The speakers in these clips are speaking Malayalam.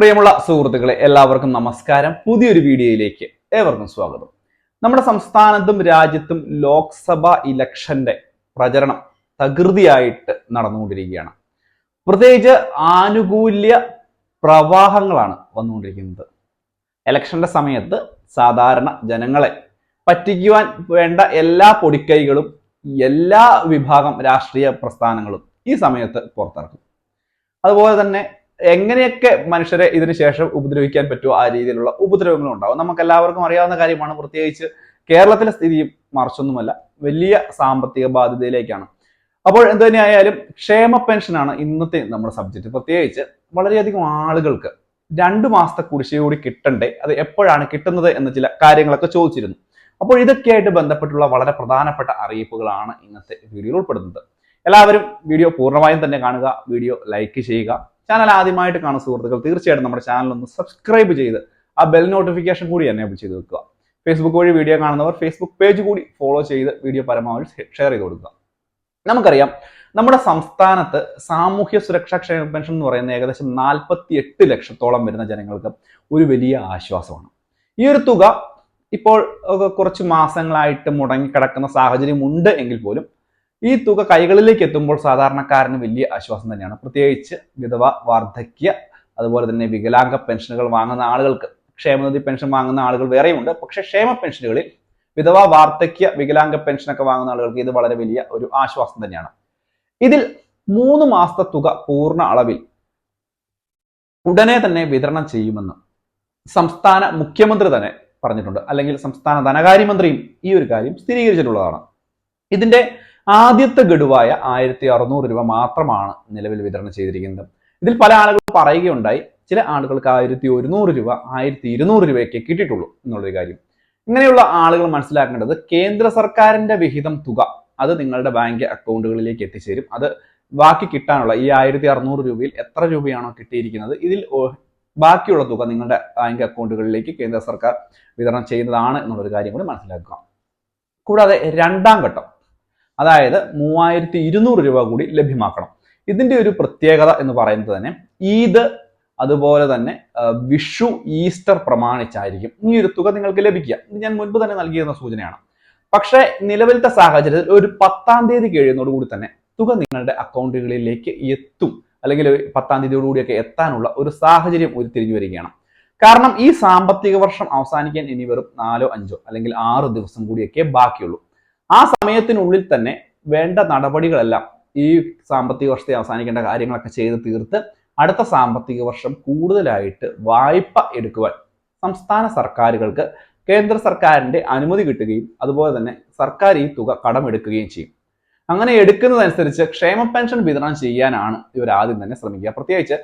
പ്രിയമുള്ള സുഹൃത്തുക്കളെ എല്ലാവർക്കും നമസ്കാരം. പുതിയൊരു വീഡിയോയിലേക്ക് ഏവർക്കും സ്വാഗതം. നമ്മുടെ സംസ്ഥാനത്തും രാജ്യത്തും ലോക്സഭാ ഇലക്ഷന്റെ പ്രചരണം തകൃതിയായിട്ട് നടന്നുകൊണ്ടിരിക്കുകയാണ്. പ്രത്യേകിച്ച് ആനുകൂല്യ പ്രവാഹങ്ങളാണ് വന്നുകൊണ്ടിരിക്കുന്നത്. ഇലക്ഷന്റെ സമയത്ത് സാധാരണ ജനങ്ങളെ പറ്റിക്കുവാൻ വേണ്ട എല്ലാ പൊടിക്കൈകളും എല്ലാ വിഭാഗം രാഷ്ട്രീയ പ്രസ്ഥാനങ്ങളും ഈ സമയത്ത് പുറത്തിറക്കും. അതുപോലെ തന്നെ എങ്ങനെയൊക്കെ മനുഷ്യരെ ഇതിനു ശേഷം ഉപദ്രവിക്കാൻ പറ്റുമോ ആ രീതിയിലുള്ള ഉപദ്രവങ്ങളും ഉണ്ടാവും. നമുക്ക് എല്ലാവർക്കും അറിയാവുന്ന കാര്യമാണ് പ്രത്യേകിച്ച് കേരളത്തിലെ സ്ഥിതി മറിച്ചൊന്നുമല്ല വലിയ സാമ്പത്തിക ബാധ്യതയിലേക്കാണ്. അപ്പോൾ എന്ത് തന്നെയായാലും ക്ഷേമ പെൻഷനാണ് ഇന്നത്തെ നമ്മുടെ സബ്ജക്റ്റ് പ്രത്യേകിച്ച് വളരെയധികം ആളുകൾക്ക് രണ്ട് മാസത്തെ കുടിശ്ശിക കൂടി കിട്ടണ്ടേ അത് എപ്പോഴാണ് കിട്ടുന്നത് എന്ന ചില കാര്യങ്ങളൊക്കെ ചോദിച്ചിരുന്നു. അപ്പോൾ ഇതൊക്കെയായിട്ട് ബന്ധപ്പെട്ടുള്ള വളരെ പ്രധാനപ്പെട്ട അറിയിപ്പുകളാണ് ഇന്നത്തെ വീഡിയോയിൽ ഉൾപ്പെടുന്നത്. എല്ലാവരും വീഡിയോ പൂർണമായും തന്നെ കാണുക വീഡിയോ ലൈക്ക് ചെയ്യുക ചാനൽ ആദ്യമായിട്ട് കാണുന്ന സുഹൃത്തുക്കൾ തീർച്ചയായിട്ടും നമ്മുടെ ചാനൽ ഒന്ന് സബ്സ്ക്രൈബ് ചെയ്ത് ആ ബെൽ നോട്ടിഫിക്കേഷൻ കൂടി എനേബിൾ ചെയ്ത് വെക്കുക. ഫേസ്ബുക്ക് വഴി വീഡിയോ കാണുന്നവർ ഫേസ്ബുക്ക് പേജ് കൂടി ഫോളോ ചെയ്ത് വീഡിയോ പരമാവധി ഷെയർ ചെയ്ത് കൊടുക്കുക. നമുക്കറിയാം നമ്മുടെ സംസ്ഥാനത്ത് സാമൂഹ്യ സുരക്ഷാ ക്ഷേമ പെൻഷൻ എന്ന് പറയുന്ന ഏകദേശം നാൽപ്പത്തി എട്ട് ലക്ഷത്തോളം വരുന്ന ജനങ്ങൾക്ക് ഒരു വലിയ ആശ്വാസമാണ്. ഈ ഒരു തുക ഇപ്പോൾ കുറച്ച് മാസങ്ങളായിട്ട് മുടങ്ങിക്കിടക്കുന്ന സാഹചര്യം ഉണ്ട് എങ്കിൽ പോലും ഈ തുക കൈകളിലേക്ക് എത്തുമ്പോൾ സാധാരണക്കാരന് വലിയ ആശ്വാസം തന്നെയാണ്. പ്രത്യേകിച്ച് വിധവ വാർദ്ധക്യ അതുപോലെ തന്നെ വികലാംഗ പെൻഷനുകൾ വാങ്ങുന്ന ആളുകൾക്ക്. ക്ഷേമനിധി പെൻഷൻ വാങ്ങുന്ന ആളുകൾ വേറെയുണ്ട് പക്ഷേ ക്ഷേമ പെൻഷനുകളിൽ വിധവ വാർദ്ധക്യ വികലാംഗ പെൻഷനൊക്കെ വാങ്ങുന്ന ആളുകൾക്ക് ഇത് വളരെ വലിയ ഒരു ആശ്വാസം തന്നെയാണ്. ഇതിൽ മൂന്ന് മാസത്തെ തുക പൂർണ അളവിൽ ഉടനെ തന്നെ വിതരണം ചെയ്യുമെന്ന് സംസ്ഥാന മുഖ്യമന്ത്രി തന്നെ പറഞ്ഞിട്ടുണ്ട്. അല്ലെങ്കിൽ സംസ്ഥാന ധനകാര്യമന്ത്രിയും ഈ ഒരു കാര്യം സ്ഥിരീകരിച്ചിട്ടുള്ളതാണ്. ഇതിന്റെ ആദ്യത്തെ ഗഡുവായ ആയിരത്തി അറുന്നൂറ് രൂപ മാത്രമാണ് നിലവിൽ വിതരണം ചെയ്തിരിക്കുന്നത്. ഇതിൽ പല ആളുകളും പറയുകയുണ്ടായി ചില ആളുകൾക്ക് ആയിരത്തി ഒരുന്നൂറ് രൂപ ആയിരത്തി ഇരുന്നൂറ് രൂപയൊക്കെ കിട്ടിയിട്ടുള്ളൂ എന്നുള്ളൊരു കാര്യം. ഇങ്ങനെയുള്ള ആളുകൾ മനസ്സിലാക്കേണ്ടത് കേന്ദ്ര സർക്കാരിന്റെ വിഹിതം തുക അത് നിങ്ങളുടെ ബാങ്ക് അക്കൗണ്ടുകളിലേക്ക് എത്തിച്ചേരും. അത് ബാക്കി കിട്ടാനുള്ള ഈ ആയിരത്തി അറുന്നൂറ് രൂപയിൽ എത്ര രൂപയാണോ കിട്ടിയിരിക്കുന്നത് ഇതിൽ ബാക്കിയുള്ള തുക നിങ്ങളുടെ ബാങ്ക് അക്കൗണ്ടുകളിലേക്ക് കേന്ദ്ര സർക്കാർ വിതരണം ചെയ്യുന്നതാണ് എന്നുള്ളൊരു കാര്യം കൂടി മനസ്സിലാക്കുക. കൂടാതെ രണ്ടാം ഘട്ടം അതായത് മൂവായിരത്തി ഇരുന്നൂറ് രൂപ കൂടി ലഭ്യമാക്കണം. ഇതിന്റെ ഒരു പ്രത്യേകത എന്ന് പറയുന്നത് തന്നെ ഈദ് അതുപോലെ തന്നെ വിഷു ഈസ്റ്റർ പ്രമാണിച്ചായിരിക്കും ഈ ഒരു തുക നിങ്ങൾക്ക് ലഭിക്കുക. ഇത് ഞാൻ മുൻപ് തന്നെ നൽകിയിരുന്ന സൂചനയാണ്. പക്ഷേ നിലവിലത്തെ സാഹചര്യത്തിൽ ഒരു പത്താം തീയതി കഴിയുന്നതോടുകൂടി തന്നെ തുക നിങ്ങളുടെ അക്കൗണ്ടുകളിലേക്ക് എത്തും. അല്ലെങ്കിൽ പത്താം തീയതിയോടുകൂടിയൊക്കെ എത്താനുള്ള ഒരു സാഹചര്യം ഉരുത്തിരിഞ്ഞു വരികയാണ്. കാരണം ഈ സാമ്പത്തിക വർഷം അവസാനിക്കാൻ ഇനി വെറും നാലോ അഞ്ചോ അല്ലെങ്കിൽ ആറ് ദിവസം കൂടിയൊക്കെ ബാക്കിയുള്ളൂ. ആ സമയത്തിനുള്ളിൽ തന്നെ വേണ്ട നടപടികളെല്ലാം ഈ സാമ്പത്തിക വർഷത്തെ അവസാനിക്കേണ്ട കാര്യങ്ങളൊക്കെ ചെയ്ത് തീർത്ത് അടുത്ത സാമ്പത്തിക വർഷം കൂടുതലായിട്ട് വായ്പ എടുക്കുവാൻ സംസ്ഥാന സർക്കാരുകൾക്ക് കേന്ദ്ര സർക്കാരിന്റെ അനുമതി കിട്ടുകയും അതുപോലെ തന്നെ സർക്കാർ ഈ തുക കടമെടുക്കുകയും ചെയ്യും. അങ്ങനെ എടുക്കുന്നതനുസരിച്ച് ക്ഷേമ പെൻഷൻ വിതരണം ചെയ്യാനാണ് ഇവർ ആദ്യം തന്നെ ശ്രമിക്കുക. പ്രത്യേകിച്ച്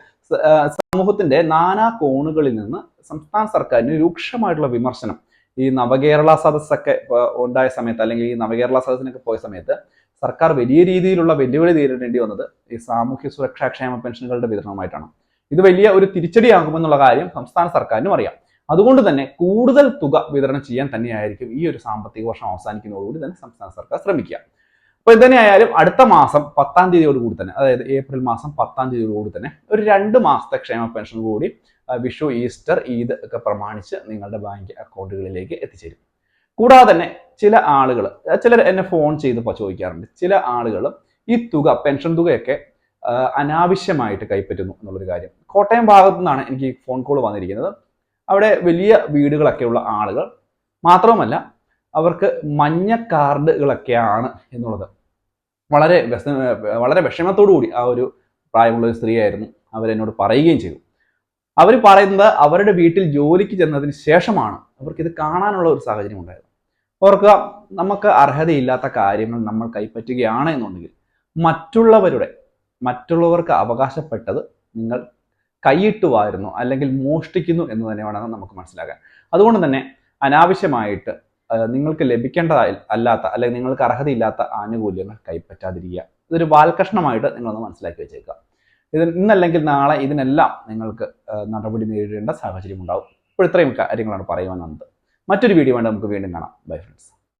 സമൂഹത്തിന്റെ നാനാ കോണുകളിൽ നിന്ന് സംസ്ഥാന സർക്കാരിന് രൂക്ഷമായിട്ടുള്ള വിമർശനം ഈ നവകേരള സദസ്സൊക്കെ ഉണ്ടായ സമയത്ത് അല്ലെങ്കിൽ ഈ നവകേരള സദസ്സിനൊക്കെ പോയ സമയത്ത് സർക്കാർ വലിയ രീതിയിലുള്ള വെല്ലുവിളി നേരിടേണ്ടി വന്നത് ഈ സാമൂഹ്യ സുരക്ഷാ ക്ഷേമ പെൻഷനുകളുടെ വിതരണമായിട്ടാണ് ഇത് വലിയ ഒരു തിരിച്ചടിയാകുമെന്നുള്ള കാര്യം സംസ്ഥാന സർക്കാരിനും അറിയാം. അതുകൊണ്ട് തന്നെ കൂടുതൽ തുക വിതരണം ചെയ്യാൻ തന്നെയായിരിക്കും ഈ ഒരു സാമ്പത്തിക വർഷം അവസാനിക്കുന്നതോടുകൂടി തന്നെ സംസ്ഥാന സർക്കാർ ശ്രമിക്കുക. അപ്പോൾ ഇതുതന്നെയായാലും അടുത്ത മാസം പത്താം തീയതിയോടുകൂടി തന്നെ അതായത് ഏപ്രിൽ മാസം പത്താം തീയതിയോടുകൂടി തന്നെ ഒരു രണ്ട് മാസത്തെ ക്ഷേമ പെൻഷൻ കൂടി വിഷു ഈസ്റ്റർ ഈദ് ഒക്കെ പ്രമാണിച്ച് നിങ്ങളുടെ ബാങ്ക് അക്കൗണ്ടുകളിലേക്ക് എത്തിച്ചേരും. കൂടാതെ തന്നെ ചില ആളുകൾ ചിലർ എന്നെ ഫോൺ ചെയ്ത് ചോദിക്കാറുണ്ട് ചില ആളുകൾ ഈ തുക പെൻഷൻ തുകയൊക്കെ അനാവശ്യമായിട്ട് കൈപ്പറ്റുന്നു എന്നുള്ളൊരു കാര്യം. കോട്ടയം ഭാഗത്തു നിന്നാണ് എനിക്ക് ഫോൺ കോൾ വന്നിരിക്കുന്നത്. അവിടെ വലിയ വീടുകളൊക്കെ ഉള്ള ആളുകൾ മാത്രവുമല്ല അവർക്ക് മഞ്ഞ കാർഡുകളൊക്കെയാണ് എന്നുള്ളത്. വളരെ വളരെ വിഷമത്തോടു കൂടി ആ ഒരു പ്രായമുള്ള ഒരു സ്ത്രീയായിരുന്നു. അവരെന്നോട് പറയുകയും ചെയ്തു. അവർ പറയുന്നത് അവരുടെ വീട്ടിൽ ജോലിക്ക് ചെന്നതിന് ശേഷമാണ് അവർക്ക് ഇത് കാണാനുള്ള ഒരു സാഹചര്യം ഉണ്ടായത്. ഓർക്കുക നമുക്ക് അർഹതയില്ലാത്ത കാര്യങ്ങൾ നമ്മൾ കൈപ്പറ്റുകയാണ് എന്നുണ്ടെങ്കിൽ മറ്റുള്ളവരുടെ മറ്റുള്ളവർക്ക് അവകാശപ്പെട്ടത് നിങ്ങൾ കൈയിട്ട് വാരുന്നു അല്ലെങ്കിൽ മോഷ്ടിക്കുന്നു എന്ന് തന്നെ വേണം നമുക്ക് മനസ്സിലാക്കാൻ അതുകൊണ്ട് തന്നെ അനാവശ്യമായിട്ട് നിങ്ങൾക്ക് ലഭിക്കേണ്ടതായി അല്ലാത്ത അല്ലെങ്കിൽ നിങ്ങൾക്ക് അർഹതയില്ലാത്ത ആനുകൂല്യങ്ങൾ കൈപ്പറ്റാതിരിക്കുക. ഇതൊരു വാൽകഷ്ണമായിട്ട് നിങ്ങളൊന്ന് മനസ്സിലാക്കി വെച്ചേക്കുക. ഇത് ഇന്നല്ലെങ്കിൽ നാളെ ഇതിനെല്ലാം നിങ്ങൾക്ക് നടപടി നേരിടേണ്ട സാഹചര്യം ഉണ്ടാവും ഇപ്പോൾ ഇത്രയും കാര്യങ്ങളാണ് പറയുവാൻ വന്നത്. മറ്റൊരു വീഡിയോ വേണ്ട നമുക്ക് വീണ്ടും കാണാം. Bye friends